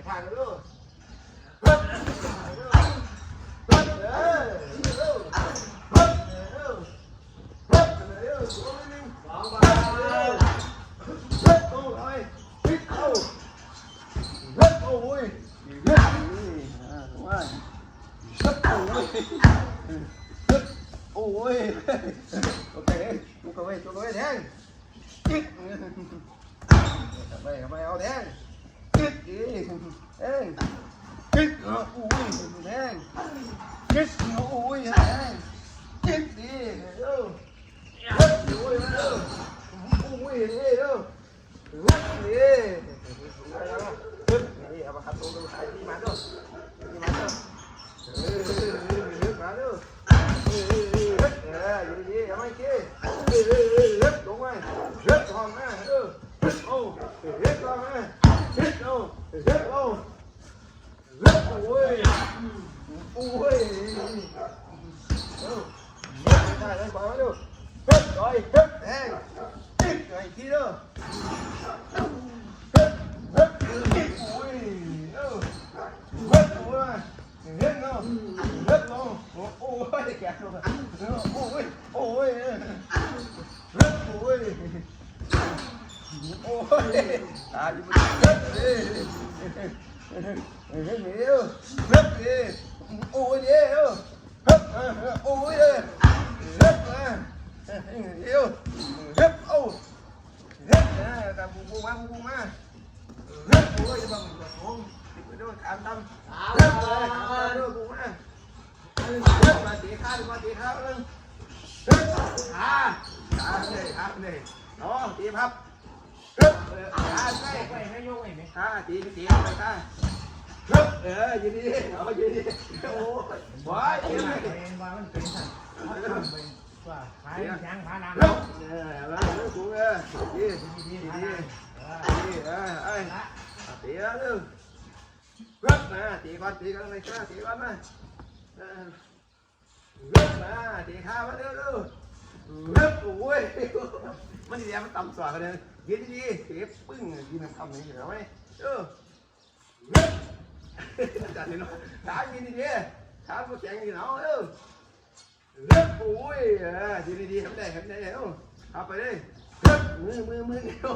thể thao nữa rồi Ôi. Ok, chú cậu ơi, chú cậu ơi thế. Mày mày ao thế. ว้ลุกเอาไว้แทงจิ๊กทำไมทำไมเอาแทงจิ๊กอีแทง ô Rất ô rất ui ui đây đây bỏ đâu hết rồi hết đây ít này kia đâu hết hết ui hết ui hết đâu hết luôn ui kẹt luôn ui ui rất ui ui à đi rất đi rất nhiều rất đi ôi nhiều rất ôi rất nhiều rất ô rất là bù bù ma bù ma rất ôi bằng xuống đâu an tâm rất là an tâm bù ma rất là tí khá đi qua tí khá lưng rất à à này à này đó tí hấp rất à đây quay โอ้ยตาอยู่นเล็บดิเฮ้ยเมียเล็บดิโอ้ยเดียเฮ้ยโอ้ยเล็บมาเฮ้ยเล็บเอาเล็บนะตาบูบูมาบูบูมาเล็บโอ้ยยังบังผมไปดูตามตามเล็บเลามดูบูมาเล็บมาตีข้าวมาตีข้าวเล็บขาขาเนี่ยคาเนี่ยน้องดีครับายืนดีโอ้ยว้ายยืนดีว่ามันเป็นสัตว์ว่าขายยางพานาเออแล้วกูเออดีดีดีดีเออเอ้ตีแล้วเร็วรับมาตีก่อนตีก่อนเลยจ้าตีก่อนมารับมาตีข้าวมาเร็วเร็วรับโอ้ย มันดีมันต่ำสว่างกันเลยยืนดีตีปึ้งยืนทำอย่างนี้เหรอไหมเออรับจัดนี่เนาะถามยินดีๆถามผู้แข่งนี่เนาะเออเลิกโอ้ยเออดีดีๆทำได้ทำได้เนาะเอาไปเลยเลิกมือมือมือเดียว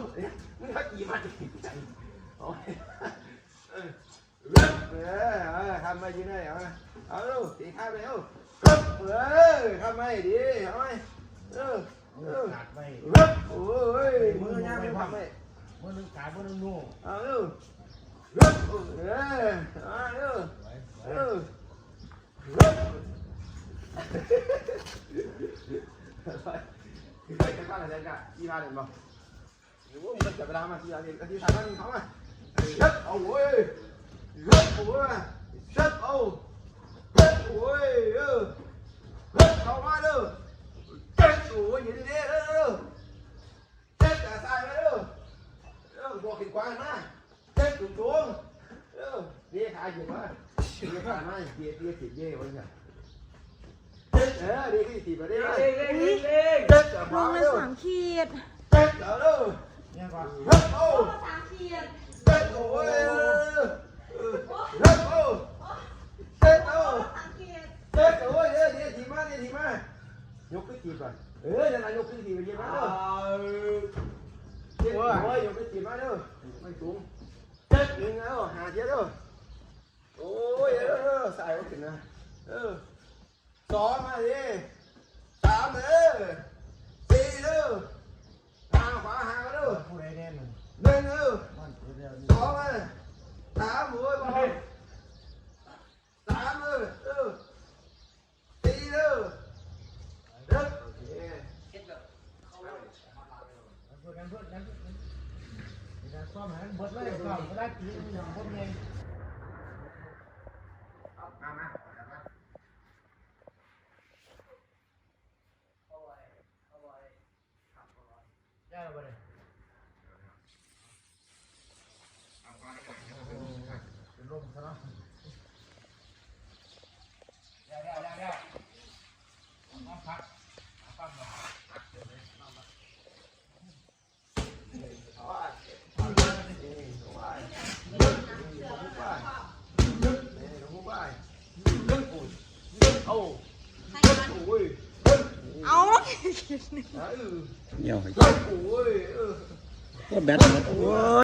มึงพักกี่มาดีใจโอ้ยเลิกเออเออทำไปยินได้เอาเอาลูกตีข้าวไปเอาเลิกเออทำไมดีเอาไหมเออ เออ ขาดไป เลิกโอ้ยมือย่างไม่ทำไป มือนึงขาดมือนึงนู่ เอาลูกเลิกเออเอาลูก เออไปกันบ้านอะไรกันที่บ้านเห็นบ่หรือว่ามันจะเวลามาที่บ้านเห็นที่ทางนั้นเขามาชัดเอาเว้ยชัดเอาเว้ยชัดเอาชัดเอาเว้ยเออชัดเอามาเด้อชัดโอ้ยยืนดีๆเด้อเด้อชัดแต่สายมาเด้อเออบอกขีดกวางมาชัดตุ้งตุ้งเออนี่ขายอยู่มา เดี๋ยวผ่านมาเดี๋ยวเดี๋ยวติดเย่ไว้เนี่ยเด็ดเอ ủa vậy đi đi chết cả sai đấy đâu, bỏ kỳ quá má, chết cũng xuống đi khai gì mà đi khai mà đi đi thì dê vậy nhỉ chết nữa đi cái gì mà đi đi chết cả quá đó sáng khiết chết cả đó hết ô sáng khiết chết ủa rồi ừ giờ cái gì mà dễ má đâu. Chết rồi nhục cái gì má đâu. Mày xuống. Chết áo hà chết đâu. Ôi xài quá kìa nè ừ xóa mà đi. Tám đi đi đâu hàng khóa hàng đâu. Đen đâu xóa mà. Tám mũi bao เพื่อนกันเพื่อนกันเพื่อนกันการซ้อมหันเบิดเลยซ้อมก็ได้กี่อย่างพวกเองมามาได้ไปเลยเป็นลมซะเนาะเดี๋ยวเดี๋ยวเดี๋ยวเดี๋ยวมาพักพักหน่อย เอาอะเอาอะนี่เอาอะนี่เอาผู้บ้านนี่เอาผู้บ้านโอ้ย โอ้โอ้ยเอาเออเหี่ยวโอ้ยเออก็แบตหมดโอ้ย